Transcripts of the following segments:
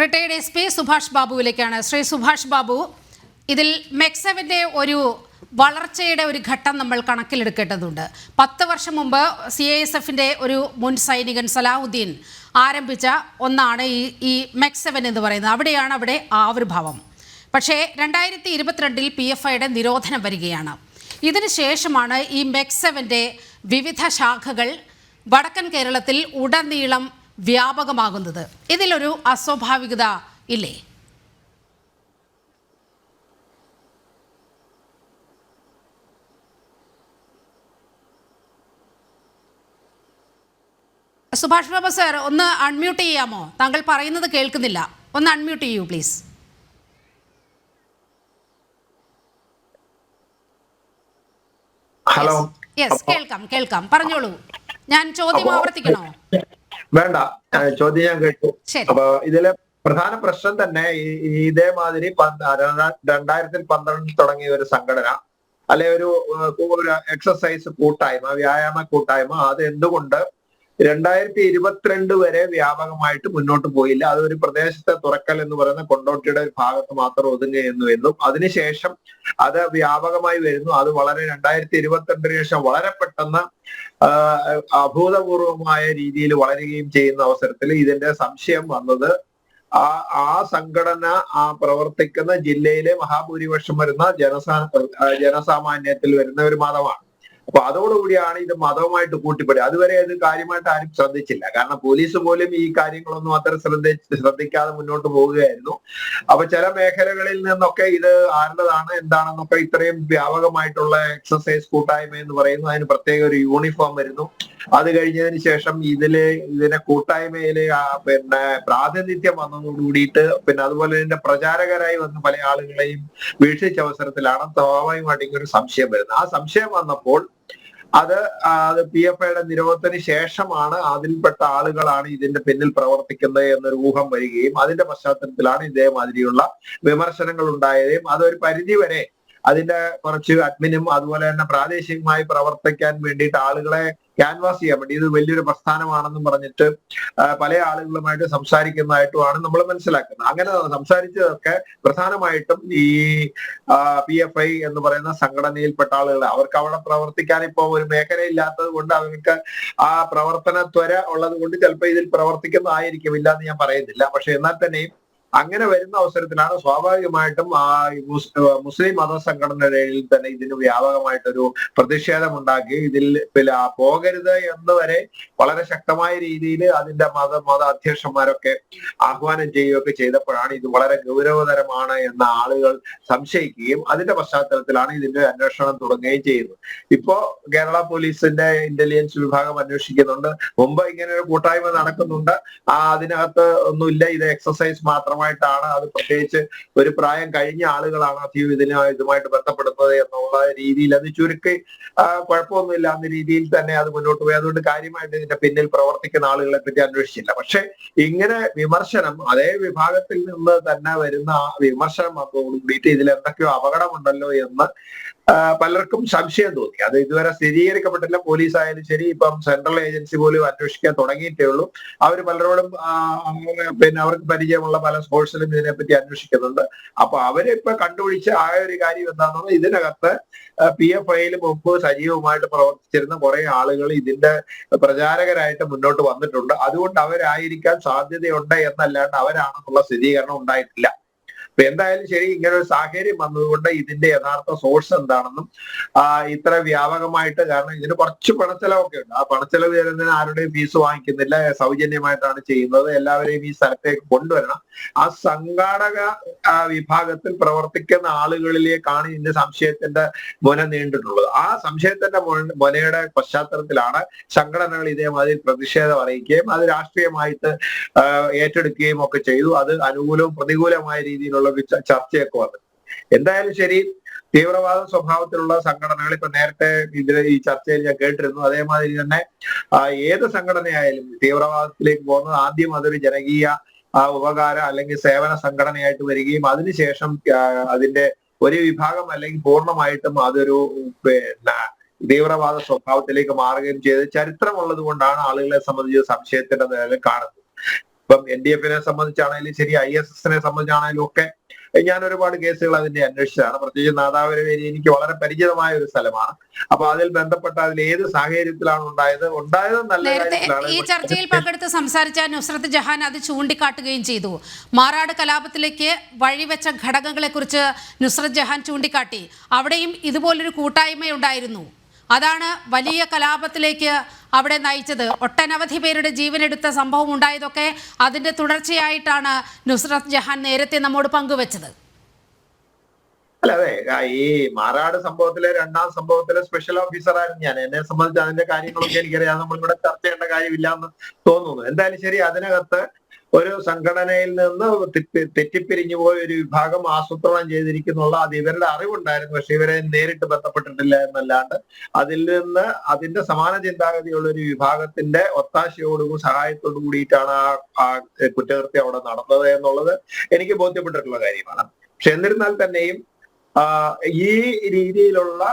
Retired S P Subhash ബാബുവിലേക്കാണ്. ശ്രീ സുഭാഷ് ബാബു ഇതിൽ മെക്സവിന്റെ ഒരു വളർച്ചയുടെ ഒരു ഘട്ടം നമ്മൾ കണക്കിലെടുക്കേണ്ടതുണ്ട്. പത്ത് വർഷം മുമ്പ് സി ഐ എസ് എഫിന്റെ ഒരു മുൻ സൈനികൻ സലാഹുദ്ദീൻ ആരംഭിച്ച ഒന്നാണ് ഈ ഈ മെക്സവൻ എന്ന് പറയുന്നത്. അവിടെയാണ് അവിടെ ആവിർഭാവം പക്ഷേ രണ്ടായിരത്തി ഇരുപത്തിരണ്ടിൽ പി എഫ് ഐയുടെ നിരോധനം വരികയാണ്. ഇതിന് ശേഷമാണ് ഈ മെക്സെവന്റെ വിവിധ ശാഖകൾ വടക്കൻ കേരളത്തിൽ ഉടനീളം വ്യാപകമാകുന്നത്. ഇതിലൊരു അസ്വാഭാവികത ഇല്ലേ? സുഭാഷ് ബാബു സാർ ഒന്ന് അൺമ്യൂട്ട് ചെയ്യാമോ? താങ്കൾ പറയുന്നത് കേൾക്കുന്നില്ല. ഒന്ന് അൺമ്യൂട്ട് ചെയ്യൂ പ്ലീസ് ഹലോ യെസ് കേൾക്കാം കേൾക്കാം. പറഞ്ഞോളൂ. ഞാൻ ചോദ്യം ആവർത്തിക്കണോ? വേണ്ട. ചോദ്യം ഞാൻ കേട്ടു. അപ്പൊ ഇതിലെ പ്രധാന പ്രശ്നം തന്നെ ഇതേമാതിരി രണ്ടായിരത്തി രണ്ടാ- പന്ത്രണ്ടിൽ തുടങ്ങിയ ഒരു സംഘടന അല്ലെ ഒരു ഒരു എക്സസൈസ് കൂട്ടായ്മ വ്യായാമ കൂട്ടായ്മ അത് എന്തുകൊണ്ട് രണ്ടായിരത്തി ഇരുപത്തിരണ്ട് വരെ വ്യാപകമായിട്ട് മുന്നോട്ട് പോയില്ല. അത് ഒരു പ്രദേശത്തെ തുറക്കൽ എന്ന് പറയുന്ന കൊണ്ടോട്ടിയുടെ ഒരു ഭാഗത്ത് മാത്രം ഒതുങ്ങുന്നു എന്നും അതിനുശേഷം അത് വ്യാപകമായി വരുന്നു. അത് വളരെ രണ്ടായിരത്തി ഇരുപത്തിരണ്ടിന് ശേഷം വളരെ പെട്ടെന്ന് അഭൂതപൂർവമായ രീതിയിൽ വളരുകയും ചെയ്യുന്ന അവസരത്തിൽ ഇതിന്റെ സംശയം വന്നത് ആ ആ സംഘടന ആ പ്രവർത്തിക്കുന്ന ജില്ലയിലെ മഹാഭൂരിപക്ഷം വരുന്ന ജനസാ ജനസാമാന്യത്തിൽ വരുന്ന ഒരു മതമാണ്. അപ്പൊ അതോടുകൂടിയാണ് ഇത് മതവുമായിട്ട് കൂട്ടിപ്പെടുക അതുവരെ അത് കാര്യമായിട്ട് ആരും ശ്രദ്ധിച്ചില്ല. കാരണം പോലീസ് പോലും ഈ കാര്യങ്ങളൊന്നും അത്ര ശ്രദ്ധ ശ്രദ്ധിക്കാതെ മുന്നോട്ട് പോവുകയായിരുന്നു. അപ്പൊ ചില മേഖലകളിൽ നിന്നൊക്കെ ഇത് ആരുടേതാണ് എന്താണെന്നൊക്കെ ഇത്രയും വ്യാപകമായിട്ടുള്ള എക്സസൈസ് കൂട്ടായ്മ എന്ന് പറയുന്നു അതിന് പ്രത്യേക ഒരു യൂണിഫോം വരുന്നു. അത് കഴിഞ്ഞതിന് ശേഷം ഇതിൽ ഇതിനെ കൂട്ടായ്മയിൽ പിന്നെ പ്രാതിനിധ്യം വന്നതോട് കൂടിയിട്ട് പിന്നെ അതുപോലെ തന്നെ പ്രചാരകരായി വന്ന പല ആളുകളെയും വീക്ഷിച്ച അവസരത്തിലാണ് സ്വാഭാവികമായിട്ട് ഒരു സംശയം വരുന്നത്. ആ സംശയം വന്നപ്പോൾ അത് അത് പി എഫ് ഐയുടെ നിരോധത്തിന് ശേഷമാണ് അതിൽപ്പെട്ട ആളുകളാണ് ഇതിന്റെ പിന്നിൽ പ്രവർത്തിക്കുന്നത് എന്നൊരു ഊഹം വരികയും അതിന്റെ പശ്ചാത്തലത്തിലാണ് ഇതേമാതിരിയുള്ള വിമർശനങ്ങൾ ഉണ്ടായതും. അതൊരു പരിധി വരെ അതിന്റെ കുറച്ച് അഡ്മിനും അതുപോലെ തന്നെ പ്രാദേശികമായി പ്രവർത്തിക്കാൻ വേണ്ടിയിട്ട് ആളുകളെ ക്യാൻവാസ് ചെയ്യാൻ വേണ്ടി. ഇത് വലിയൊരു പ്രസ്ഥാനമാണെന്നും പറഞ്ഞിട്ട് പല ആളുകളുമായിട്ട് സംസാരിക്കുന്നതായിട്ടുമാണ് നമ്മൾ മനസ്സിലാക്കുന്നത്. അങ്ങനെ സംസാരിച്ചതൊക്കെ പ്രധാനമായിട്ടും ഈ പി എഫ് ഐ എന്ന് പറയുന്ന സംഘടനയിൽപ്പെട്ട ആളുകൾ അവർക്ക് അവിടെ പ്രവർത്തിക്കാൻ ഇപ്പോൾ ഒരു മേഖലയില്ലാത്തത് കൊണ്ട് അവർക്ക് ആ പ്രവർത്തന ത്വര ഉള്ളത് കൊണ്ട് ചിലപ്പോൾ ഇതിൽ പ്രവർത്തിക്കുന്നതായിരിക്കും ഇല്ല എന്ന് ഞാൻ പറയുന്നില്ല. പക്ഷെ എന്നാൽ തന്നെയും അങ്ങനെ വരുന്ന അവസരത്തിലാണ് സ്വാഭാവികമായിട്ടും ആ മുസ്ലിം മത സംഘടനകളിൽ തന്നെ ഇതിന് വ്യാപകമായിട്ടൊരു പ്രതിഷേധം ഉണ്ടാക്കി ഇതിൽ പിന്നെ പോകരുത് എന്ന് വരെ വളരെ ശക്തമായ രീതിയിൽ അതിന്റെ മത മത അധ്യക്ഷന്മാരൊക്കെ ആഹ്വാനം ചെയ്യുകയൊക്കെ ചെയ്തപ്പോഴാണ് ഇത് വളരെ ഗൗരവതരമാണ് എന്ന ആളുകൾ സംശയിക്കുകയും അതിന്റെ പശ്ചാത്തലത്തിലാണ് ഇതിന്റെ അന്വേഷണം തുടങ്ങുകയും ചെയ്യുന്നത്. ഇപ്പോ കേരള പോലീസിന്റെ ഇന്റലിജൻസ് വിഭാഗം അന്വേഷിക്കുന്നുണ്ട്. മുമ്പ് ഇങ്ങനെ ഒരു കൂട്ടായ്മ നടക്കുന്നുണ്ട്. ആ അതിനകത്ത് ഒന്നുമില്ല. ഇത് എക്സസൈസ് മാത്രമായിട്ടാണ് അത് പ്രത്യേകിച്ച് ഒരു പ്രായം കഴിഞ്ഞ ആളുകളാണ് അധികം ഇതിന് ഇതുമായിട്ട് ബന്ധപ്പെടുന്നത് എന്നുള്ള രീതിയിൽ അത് ചുരുക്കി കുഴപ്പമൊന്നുമില്ല എന്ന രീതിയിൽ തന്നെ അത് മുന്നോട്ട് പോയി. അതുകൊണ്ട് കാര്യമായിട്ട് ഇതിന്റെ പിന്നിൽ പ്രവർത്തിക്കുന്ന ആളുകളെ പറ്റി അന്വേഷിച്ചില്ല. പക്ഷെ ഇങ്ങനെ വിമർശനം അതേ വിഭാഗത്തിൽ നിന്ന് തന്നെ വരുന്ന ആ വിമർശനം വന്നതോടുകൂടിയിട്ട് ഇതിൽ എന്തൊക്കെയോ അപകടമുണ്ടല്ലോ എന്ന് പലർക്കും സംശയം തോന്നി. അത് ഇതുവരെ സ്ഥിരീകരിക്കപ്പെട്ടില്ല. പോലീസ് ആയാലും ശരി ഇപ്പം സെൻട്രൽ ഏജൻസി പോലും അന്വേഷിക്കാൻ തുടങ്ങിയിട്ടേ ഉള്ളൂ. അവർ പലരോടും പിന്നെ അവർക്ക് പരിചയമുള്ള പല സ്പോർട്സിലും ഇതിനെപ്പറ്റി അന്വേഷിക്കുന്നുണ്ട്. അപ്പൊ അവരിപ്പൊ കണ്ടുപിടിച്ച ആ ഒരു കാര്യം എന്താണെന്ന് ഇതിനകത്ത് പി എഫ് ഐയിൽ മുമ്പ് സജീവമായിട്ട് പ്രവർത്തിച്ചിരുന്ന കുറെ ആളുകൾ ഇതിന്റെ പ്രചാരകരായിട്ട് മുന്നോട്ട് വന്നിട്ടുണ്ട്. അതുകൊണ്ട് അവരായിരിക്കാൻ സാധ്യതയുണ്ട് എന്നല്ലാണ്ട് അവരാണെന്നുള്ള സ്ഥിരീകരണം ഉണ്ടായിട്ടില്ല. അപ്പൊ എന്തായാലും ശരി ഇങ്ങനെ ഒരു സാഹചര്യം വന്നതുകൊണ്ട് ഇതിന്റെ യഥാർത്ഥ സോഴ്സ് എന്താണെന്നും ഇത്ര വ്യാപകമായിട്ട് കാരണം ഇതിന് കുറച്ച് പണച്ചെലവൊക്കെ ഉണ്ട്. ആ പണച്ചെലവ് തരുന്നതിന് ആരുടെയും ഫീസ് വാങ്ങിക്കുന്നില്ല. സൗജന്യമായിട്ടാണ് ചെയ്യുന്നത്. എല്ലാവരെയും ഈ സ്ഥലത്തേക്ക് കൊണ്ടുവരണം. ആ സംഘാടക വിഭാഗത്തിൽ പ്രവർത്തിക്കുന്ന ആളുകളിലേക്കാണ് ഇതിന്റെ സംശയത്തിന്റെ മുന നീണ്ടിട്ടുള്ളത് ആ സംശയത്തിന്റെ മുന- മുനയുടെ പശ്ചാത്തലത്തിലാണ് സംഘടനകൾ ഇതേമാതിരി പ്രതിഷേധം അറിയിക്കുകയും അത് രാഷ്ട്രീയമായിട്ട് ഏറ്റെടുക്കുകയും ഒക്കെ ചെയ്തു. അത് അനുകൂലവും പ്രതികൂലമായ രീതിയിലുള്ള ച- ചർച്ചയൊക്കെ വന്നു. എന്തായാലും ശരി തീവ്രവാദ സ്വഭാവത്തിലുള്ള സംഘടനകൾ ഇപ്പൊ നേരത്തെ ഇതിൽ ഈ ചർച്ചയിൽ ഞാൻ കേട്ടിരുന്നു. അതേമാതിരി തന്നെ ഏത് സംഘടനയായാലും തീവ്രവാദത്തിലേക്ക് പോകുന്നത് ആദ്യം അതൊരു ജനകീയ ഉപകാര അല്ലെങ്കിൽ സേവന സംഘടനയായിട്ട് വരികയും അതിനുശേഷം അതിന്റെ ഒരു വിഭാഗം അല്ലെങ്കിൽ പൂർണമായിട്ടും അതൊരു പിന്നെ തീവ്രവാദ സ്വഭാവത്തിലേക്ക് മാറുകയും ചെയ്ത് ചരിത്രമുള്ളത് കൊണ്ടാണ് ആളുകളെ സംബന്ധിച്ച് സംശയത്തിന്റെ നിലയിൽ കാണുന്നത്. ഇപ്പം എൻ ഡി എഫിനെ സംബന്ധിച്ചാണെങ്കിലും ശരി ഐ എസ് എസിനെ സംബന്ധിച്ചാണെങ്കിലും ഒക്കെ ഞാൻ ഒരുപാട് കേസുകൾ അതിന്റെ അന്വേഷിച്ചതാണ്. പ്രത്യേകിച്ച് നാദാവരവേരി എനിക്ക് വളരെ പരിചിതമായ ഒരു സ്ഥലമാണ്. അപ്പൊ അതിൽ ബന്ധപ്പെട്ട അതിൽ ഏത് സാഹചര്യത്തിലാണ് ഉണ്ടായത്? ഉണ്ടായത് നല്ല കാര്യത്തിലാണ്. ഈ ചർച്ചയിൽ പങ്കെടുത്ത് സംസാരിച്ച നുസ്രത്ത് ജഹാൻ അത് ചൂണ്ടിക്കാട്ടുകയും ചെയ്തു. മാറാട് കലാപത്തിലേക്ക് വഴിവെച്ച ഘടകങ്ങളെ കുറിച്ച് നുസ്രത്ത് ജഹാൻ ചൂണ്ടിക്കാട്ടി. അവിടെയും ഇതുപോലൊരു കൂട്ടായ്മയുണ്ടായിരുന്നു. അതാണ് വലിയ കലാപത്തിലേക്ക് അവിടെ നയിച്ചത്. ഒട്ടനവധി പേരുടെ ജീവനെടുത്ത സംഭവം ഉണ്ടായതൊക്കെ അതിന്റെ തുടർച്ചയായിട്ടാണ് നുസ്രത് ജഹാൻ നേരത്തെ നമ്മോട് പങ്കുവച്ചത്. അല്ല അതെ ഈ മാറാട് സംഭവത്തിലെ രണ്ടാം സംഭവത്തിലെ സ്പെഷ്യൽ ഓഫീസറായിരുന്നു ഞാൻ. എന്നെ സംബന്ധിച്ച് അതിന്റെ കാര്യങ്ങളൊക്കെ എനിക്കറിയാം. നമ്മളിവിടെ ചർച്ച ചെയ്യേണ്ട കാര്യമില്ല എന്ന് തോന്നുന്നു. എന്തായാലും ശരി അതിനകത്ത് ഒരു സംഘടനയിൽ നിന്ന് തെറ്റി- തെറ്റിപ്പിരിഞ്ഞു പോയ ഒരു വിഭാഗം ആസൂത്രണം ചെയ്തിരിക്കുന്നുള്ള അത് ഇവരുടെ അറിവുണ്ടായിരുന്നു. പക്ഷെ ഇവരെ നേരിട്ട് ബന്ധപ്പെട്ടിട്ടില്ല എന്നല്ലാണ്ട് അതിൽ നിന്ന് അതിന്റെ സമാന ചിന്താഗതിയുള്ള ഒരു വിഭാഗത്തിന്റെ ഒത്താശയോടും സഹായത്തോടും കൂടിയിട്ടാണ് ആ കുറ്റകൃത്യം അവിടെ നടന്നത് എന്നുള്ളത് എനിക്ക് ബോധ്യപ്പെട്ടിട്ടുള്ള കാര്യമാണ്. പക്ഷെ എന്നിരുന്നാൽ തന്നെയും ഈ രീതിയിലുള്ള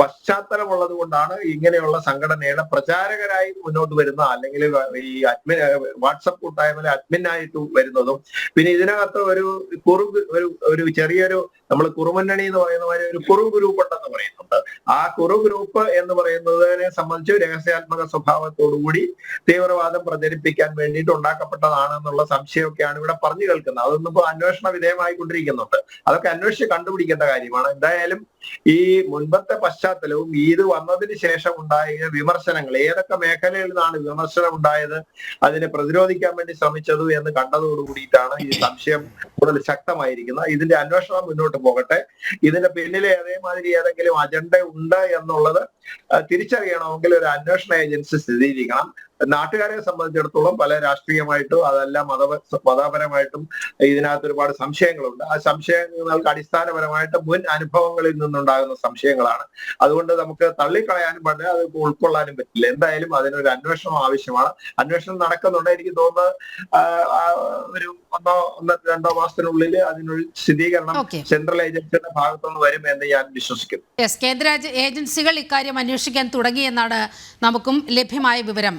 പശ്ചാത്തലമുള്ളത് കൊണ്ടാണ് ഇങ്ങനെയുള്ള സംഘടനയുടെ പ്രചാരകരായി മുന്നോട്ട് വരുന്ന അല്ലെങ്കിൽ ഈ അഡ്മിൻ വാട്സപ്പ് അഡ്മിൻ ആയിട്ട് വരുന്നതും. പിന്നെ ഇതിനകത്ത് ഒരു കുറു ഒരു ഒരു ചെറിയൊരു നമ്മൾ കുറുമുന്നണി എന്ന് പറയുന്ന മാതിരി ഒരു കുറു ഗ്രൂപ്പ് ഉണ്ടെന്ന് പറയുന്നുണ്ട്. ആ കുറു ഗ്രൂപ്പ് എന്ന് പറയുന്നതിനെ സംബന്ധിച്ച് രഹസ്യാത്മക സ്വഭാവത്തോടുകൂടി തീവ്രവാദം പ്രചരിപ്പിക്കാൻ വേണ്ടിയിട്ട് ഉണ്ടാക്കപ്പെട്ടതാണ് ഉണ്ടാക്കപ്പെട്ടതാണെന്നുള്ള സംശയമൊക്കെയാണ് ഇവിടെ പറഞ്ഞു കേൾക്കുന്നത്. അതൊന്നും ഇപ്പൊ അന്വേഷണ വിധേയമായിക്കൊണ്ടിരിക്കുന്നുണ്ട്. അതൊക്കെ അന്വേഷിച്ച് കണ്ടുപിടിക്കേണ്ട കാര്യമാണ്. എന്തായാലും ഈ മുൻപത്തെ പശ്ചാത്തലവും ഇത് വന്നതിന് ശേഷം ഉണ്ടായ വിമർശനങ്ങൾ ഏതൊക്കെ മേഖലയിൽ നിന്നാണ് വിമർശനം ഉണ്ടായത് അതിനെ പ്രതിരോധിക്കാൻ വേണ്ടി ശ്രമിച്ചത് എന്ന് കണ്ടതോടുകൂടിയിട്ടാണ് ഈ സംശയം കൂടുതൽ ശക്തമായിരിക്കുന്നത്. ഇതിന്റെ അന്വേഷണം മുന്നോട്ട് പോകട്ടെ. ഇതിന്റെ പിന്നിലെ അതേമാതിരി ഏതെങ്കിലും അജണ്ട ഉണ്ട് എന്നുള്ളത് തിരിച്ചറിയണമെങ്കിൽ ഒരു അന്വേഷണ ഏജൻസി സ്ഥിരീകരിക്കണം. നാട്ടുകാരെ സംബന്ധിച്ചിടത്തോളം പല രാഷ്ട്രീയമായിട്ടും അതല്ല മത മതപരമായിട്ടും ഇതിനകത്ത് ഒരുപാട് സംശയങ്ങളുണ്ട്. ആ സംശയങ്ങൾക്ക് അടിസ്ഥാനപരമായിട്ട് മുൻ അനുഭവങ്ങളിൽ നിന്നുണ്ടാകുന്ന സംശയങ്ങളാണ്. അതുകൊണ്ട് നമുക്ക് തള്ളിക്കളയാനും പറ്റില്ല അത് ഉൾക്കൊള്ളാനും പറ്റില്ല. എന്തായാലും അതിനൊരു അന്വേഷണം ആവശ്യമാണ്. അന്വേഷണം നടക്കുന്നുണ്ട്. എനിക്ക് തോന്നുന്നത് ഒരു ഒന്നോ ഒന്നോ രണ്ടോ മാസത്തിനുള്ളിൽ അതിനൊരു സ്ഥിരീകരണം സെൻട്രൽ ഏജൻസിയുടെ ഭാഗത്തുനിന്ന് വരും എന്ന് ഞാൻ വിശ്വസിക്കുന്നു. കേന്ദ്ര ഏജൻസികൾ ഇക്കാര്യം അന്വേഷിക്കാൻ തുടങ്ങിയെന്നാണ് നമുക്കും ലഭ്യമായ വിവരം.